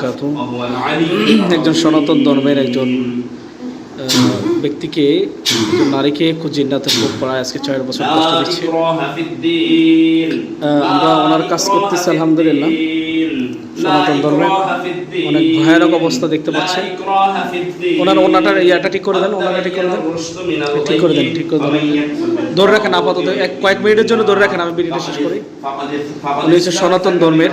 বারাকাতু। একজন সনাতন ধর্মের একজন ব্যক্তিকে নারীকে খুব জিন্নাতের খুব প্রায় আজকে ছয় বছর কষ্ট দিচ্ছে। আমরা ওনার কাজ করতেছি আলহামদুলিল্লাহ। সনাতন ধর্মের অনেক ভয়ানক অবস্থা দেখতে পাচ্ছেন। ওনার ওনাটার ইয়াটা ঠিক করে দেন ওনাটা ঠিক করে দেন। ঠিক করে দেন ঠিক করে দেন। ধরে রাখেন আপাতত এক কয়েক মিনিটের জন্য ধরে রাখেন আমি ভিডিওটা শেষ করি। উনি হচ্ছে সনাতন ধর্মের।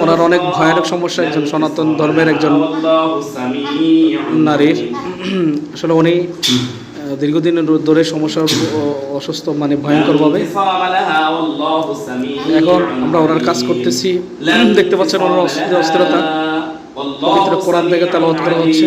ওনার অনেক ভয়ানক সমস্যা একজন সনাতন ধর্মের একজন নারীর আসলে উনি দীর্ঘদিন ধরে সমস্যা অসুস্থ মানে ভয়ঙ্করভাবে এখন আমরা ওনার কাজ করতেছি। দেখতে পাচ্ছেন ওনার অস্থির- অস্থিরতা। পবিত্র কোরআন থেকে তেলাওয়াত করা হচ্ছে।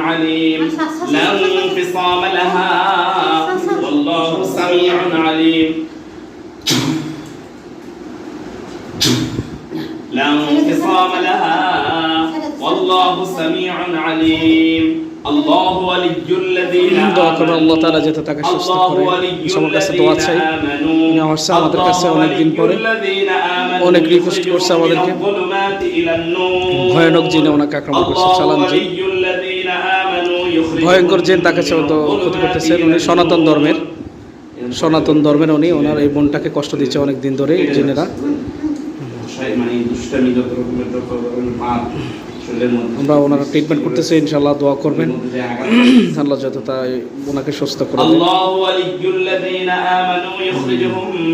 عليم لا انفصام لها والله سميع عليم لا انفصام لها والله سميع عليم لا انفصام لها والله سميع عليم لا انفصام لها والله سميع عليم الله ولي الذين দোয়া করবেন আল্লাহ آمنوا তাআলা যাতে তাকে সুস্থ الله করে ولي সবার কাছে দোয়া চাই الذين উনি آمنوا আসছে আমাদের কাছে الله অনেক দিন ولي পরে الذين آمنوا অনেক রিকোয়েস্ট করছে يخرجهم من আমাদেরকে। الظلمات إلى النور ভয়ানক জিনে ওনাকে আক্রমণ করছে الله চালান জিন ভয়ঙ্কর জেন তাকে ক্ষতি করতেছেন উনি, সনাতন ধর্মের। সনাতন ধর্মের উনি, ওনার এই বোনটাকে কষ্ট দিচ্ছে অনেক দিন ধরে জেনেরা আমরা ওনারা ট্রিটমেন্ট করতেছি ইনশাল্লাহ দোয়া করবেন। আল্লাহ যত তাই ওনাকে সুস্থ করে আল্লাহু আলিয়্যুল্লাযীনা আমানু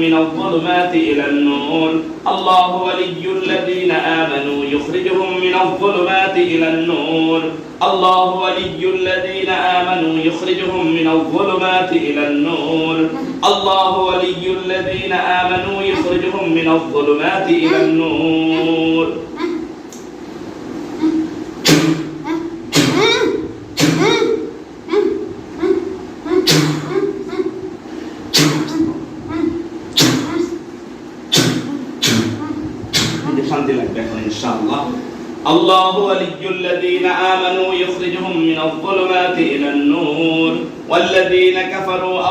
মিনাল যুলুমাতি ইলান নূর। إلى النور الله ولي الذين آمنوا يخرجهم من الظلمات إلى النور الله ولي الذين آمنوا يخرجهم من الظلمات إلى النور الله ولي الذين آمنوا يخرجهم من الظلمات إلى النور শান্তি লাগবে এখন ইনশাআল্লাহ الله ولي الذين آمنوا يخرجهم من الظلمات إلى النور والذين كفروا